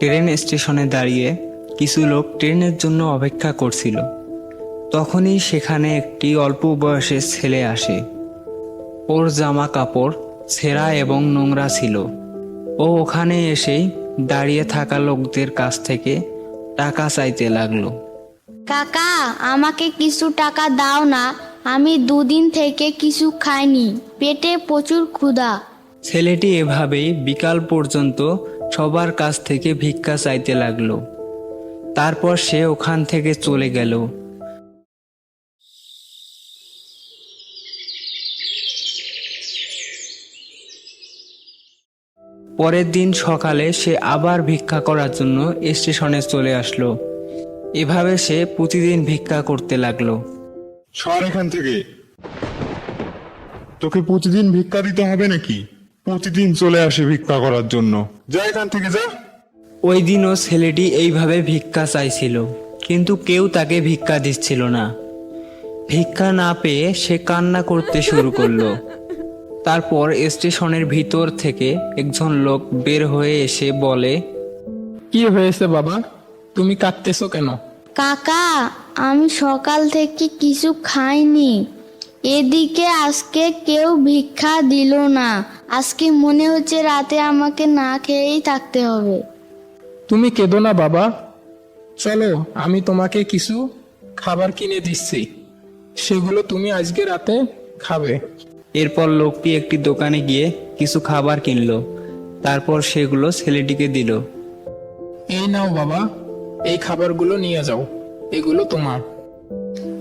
Train স্টেশনে দাঁড়িয়ে কিছু লোক ট্রেনের জন্য অপেক্ষা করছিল। তখনই সেখানে একটি অল্প বয়সের ছেলে আসে। ওর জামা কাপড় ছেঁড়া এবং নোংরা ছিল। ও ওখানে এসেই দাঁড়িয়ে থাকা লোকদের কাছ থেকে টাকা চাইতে লাগল। কাকা আমাকে কিছু টাকা দাও না। আমি দুদিন থেকে কিছু খাইনি। পেটে প্রচুর ক্ষুধা। ছেলেটি এভাবেই বিকাল পর্যন্ত সবার কাছ থেকে ভিক্ষা চাইতে লাগল। তারপর সে ওখান থেকে চলে গেল। পরের দিন সকালে সে আবার ভিক্ষা করার জন্য স্টেশনে চলে আসলো। এভাবে সে প্রতিদিন ভিক্ষা করতে লাগল। সর এখান থেকে। তোকে প্রতিদিন ভিক্ষা দিতে হবে নাকি? প্রতিদিন চলে আসে ভিক্ষা করার জন্য। যা এখান থেকে যা। ওই দিনও ছেলেটি এইভাবে ভিক্ষা চাইছিল কিন্তু কেউ তাকে ভিক্ষা দিচ্ছিল না। ভিক্ষা না পেয়ে সে কান্না করতে শুরু করল। তারপর স্টেশনের ভিতর থেকে একজন লোক বের হয়ে এসে বলে কি হয়েছে বাবা? তুমি কাঁদতেছো কেন? কাকা আমি সকাল থেকে কিছু খাইনি। এদিকে আজকে কেউ ভিক্ষা দিল না। আজকে মনে হচ্ছে রাতে আমাকে না খেয়েই থাকতে হবে। তুমি কেঁদো না বাবা। চলো আমি তোমাকে কিছু খাবার কিনে দিচ্ছি। সেগুলো তুমি আজকে রাতে খাবে। এরপর লোকটি একটি দোকানে গিয়ে কিছু খাবার কিনলো। তারপর সেগুলো ছেলেটিকে দিল। এই নাও বাবা। এই খাবারগুলো নিয়ে যাও। এগুলো তোমার।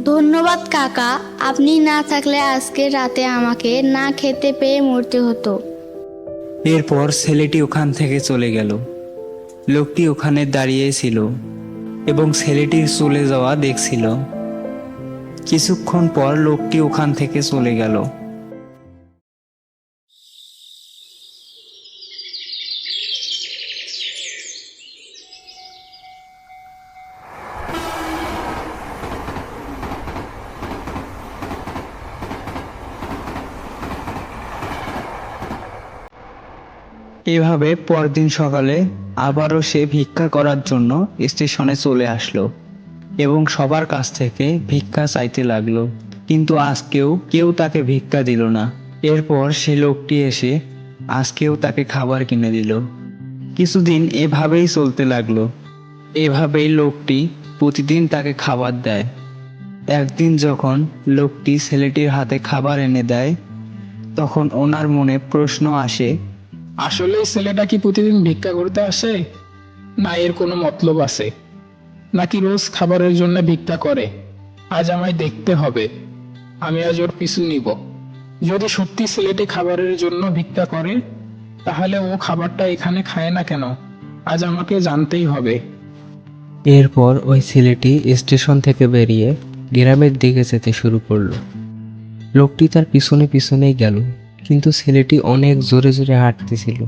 ধন্যবাদ, কাকা। আপনি না থাকলে আজকে রাতে আমাকে না খেতে পেয়ে মরতে হতো। এরপর ছেলেটি ওখান থেকে চলে গেল। লোকটি ওখানে দাঁড়িয়েছিল এবং ছেলেটির চলে যাওয়া দেখছিল। কিছুক্ষণ পর লোকটি ওখান থেকে চলে গেল। এভাবে পরদিন সকালে আবারও সে ভিক্ষা করার জন্য স্টেশনে চলে আসলো এবং সবার কাছ থেকে ভিক্ষা চাইতে লাগল। কিন্তু আজকেও কেউ তাকে ভিক্ষা দিল না। এরপর সে লোকটি এসে আজকেও তাকে খাবার কিনে দিল। কিছুদিন এভাবেই চলতে লাগল। এভাবেই লোকটি প্রতিদিন তাকে খাবার দেয়। একদিন যখন লোকটি ছেলেটির হাতে খাবার এনে দেয়, তখন ওনার মনে প্রশ্ন আসে আসলে ছেলেটা কি প্রতিদিন ভিক্ষা করতে আসে? না, এর কোনো মতলব আছে। নাকি রোজ খাবারের জন্য ভিক্ষা করে? আজ আমায় দেখতে হবে। আমি আজ ওর পিছু নিব। যদি সত্যি ছেলেটি খাবারের জন্য ভিক্ষা করে, তাহলে ও খাবারটা এখানে খায় না কেন? আজ আমাকে জানতেই হবে। এরপর ওই ছেলেটি স্টেশন থেকে বেরিয়ে গ্রামের দিকে যেতে শুরু করল। লোকটি তার পিছনে পিছনেই গেল। কিন্তু ছেলেটি অনেক জোরে জোরে হাঁটতেছিল।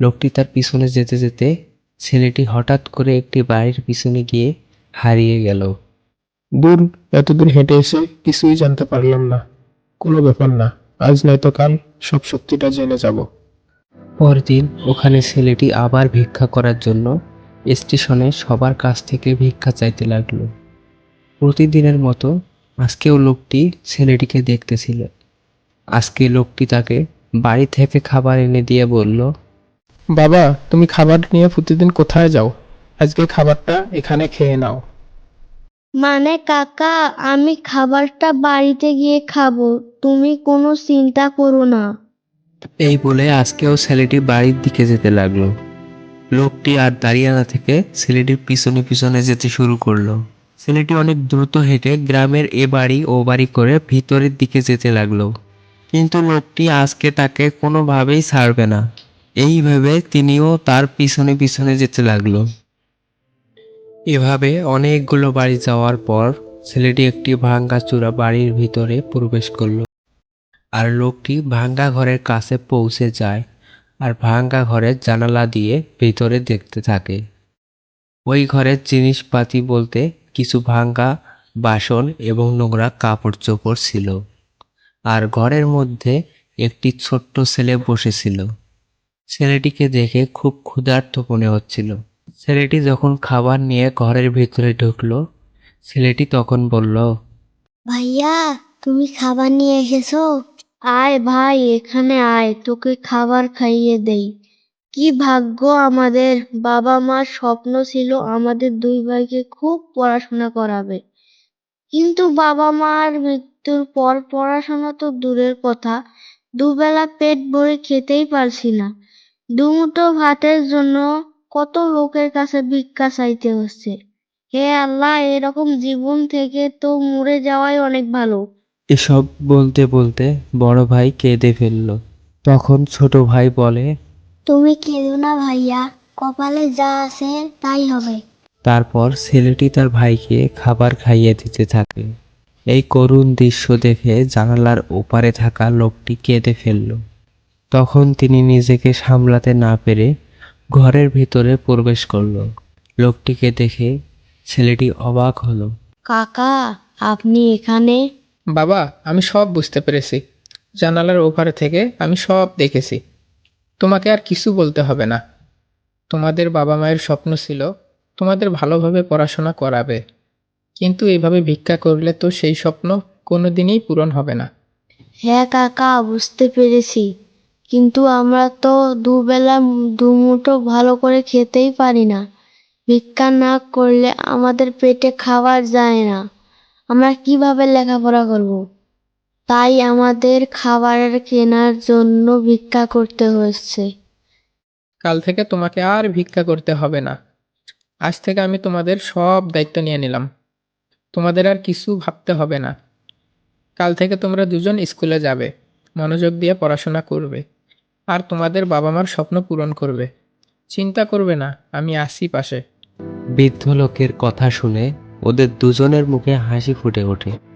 লোকটি তার পিছনে যেতে যেতে ছেলেটি হঠাৎ করে একটি বাড়ির পিছনে গিয়ে হারিয়ে গেল। দূর এতদূর হেঁটে এসে কিছুই জানতে পারলাম না। কোনো ব্যাপার না আজ নয়তো কাল সব সত্যিটা জেনে যাব। পরদিন ওখানে ছেলেটি আবার ভিক্ষা করার জন্য স্টেশনে সবার কাছ থেকে ভিক্ষা চাইতে লাগল। প্রতিদিনের মতো আজকেও লোকটি ছেলেটিকে দেখতেছিল। আজকে লোকটি তাকে বাড়ি থেকে খাবার এনে দিয়ে বলল বাবা তুমি খাবার নিয়ে প্রতিদিন কোথায় যাও? আজকে খাবারটা এখানে খেয়ে নাও। মানে কাকা আমি খাবারটা বাড়িতে গিয়ে খাব তুমি কোনো চিন্তা করো না। এই বলে আজকেও ছেলেটি বাড়ির দিকে যেতে লাগল। লোকটি আর দাঁড়িয়ে না থেকে ছেলেটির পিছনে পিছনে যেতে শুরু করল। ছেলেটি অনেক দ্রুত হেঁটে গ্রামের এ বাড়ি ও বাড়ি করে ভিতরের দিকে যেতে লাগল। কিন্তু লোকটি আজকে তাকে কোনোভাবেই ছাড়বে না। এই ভেবে তিনিও তার পিছনে পিছনে যেতে লাগল। এভাবে অনেকগুলো বাড়ি যাওয়ার পর ছেলেটি একটি ভাঙ্গা চূড়া বাড়ির ভিতরে প্রবেশ করল। আর লোকটি ভাঙ্গা ঘরের কাছে পৌঁছে যায় আর ভাঙ্গা ঘরের জানালা দিয়ে ভিতরে দেখতে থাকে। ওই ঘরের জিনিসপাতি বলতে কিছু ভাঙ্গা, বাসন এবং নোংরা কাপড় চোপড় ছিল। আর ঘরের মধ্যে একটি ছোট্ট ছেলে বসেছিল। ছেলেটিকে দেখে খুব ক্ষুধার্ত মনে হচ্ছিল। ছেলেটি যখন খাবার নিয়ে ঘরের ভিতরে ঢুকলো, ছেলেটি তখন বলল, ভাইয়া, তুমি খাবার নিয়ে এসেছ? আয় ভাই, এখানে আয়, তোকে খাবার খাইয়ে দেই। কি ভাগ্য আমাদের, বাবা মার স্বপ্ন ছিল আমাদের দুই ভাইকে খুব পড়াশোনা করাবে। কিন্তু বাবা মার মৃত্যুর পর পড়াশোনা তো দূরের কথা। দুবেলা পেট ভরে খেতেই পারছি না। দুমুঠো ভাতের জন্য কত লোকের কাছে ভিক্ষা চাইতে হচ্ছে? হে আল্লাহ এরকম জীবন থেকে তো মরে যাওয়াই অনেক ভালো। এসব বলতে বলতে বড় ভাই কেঁদে ফেলল। তখন ছোট ভাই বলে তুমি কেঁদো না ভাইয়া কপালে যা আছে তাই হবে। তারপর ছেলেটি তার ভাইকে খাবার খাইয়ে দিতে থাকে। এই করুণ দৃশ্য দেখে জানালার ওপারে থাকা লোকটি কেঁদে ফেলল। তখন তিনি নিজেকে সামলাতে না পেরে ঘরের ভিতরে প্রবেশ করল। লোকটিকে দেখে ছেলেটি অবাক হলো। কাকা আপনি এখানে? বাবা আমি সব বুঝতে পেরেছি। জানালার ওপারে থেকে আমি সব দেখেছি। তোমাকে আর কিছু বলতে হবে না। তোমাদের বাবা মায়ের স্বপ্ন ছিল তোমাদের ভালোভাবে পড়াশোনা করাবে। কিন্তু এইভাবে ভিক্ষা করলে তো সেই স্বপ্ন কোনোদিনই পূরণ হবে না। হ্যাঁ কাকা বুঝতে পেরেছি। কিন্তু আমরা তো দুবেলা দুমুঠো ভালো করে খেতেই পারি না। ভিক্ষা না করলে আমাদের পেটে খাবার যায় না। আমরা কীভাবে লেখাপড়া করব? তাই আমাদের খাবারের কেনার জন্য ভিক্ষা করতে হচ্ছে। কাল থেকে তোমাকে আর ভিক্ষা করতে হবে না। আজ থেকে আমি তোমাদের সব দায়িত্ব নিয়ে নিলাম। তোমাদের আর কিছু ভাবতে হবে না। কাল থেকে তোমরা দুজন স্কুলে যাবে, মনোযোগ দিয়ে পড়াশোনা করবে, আর তোমাদের বাবা মার স্বপ্ন পূরণ করবে। চিন্তা করবে না, আমি আসি পাশে। বৃদ্ধ লোকের কথা শুনে ওদের দুজনের মুখে হাসি ফুটে ওঠে।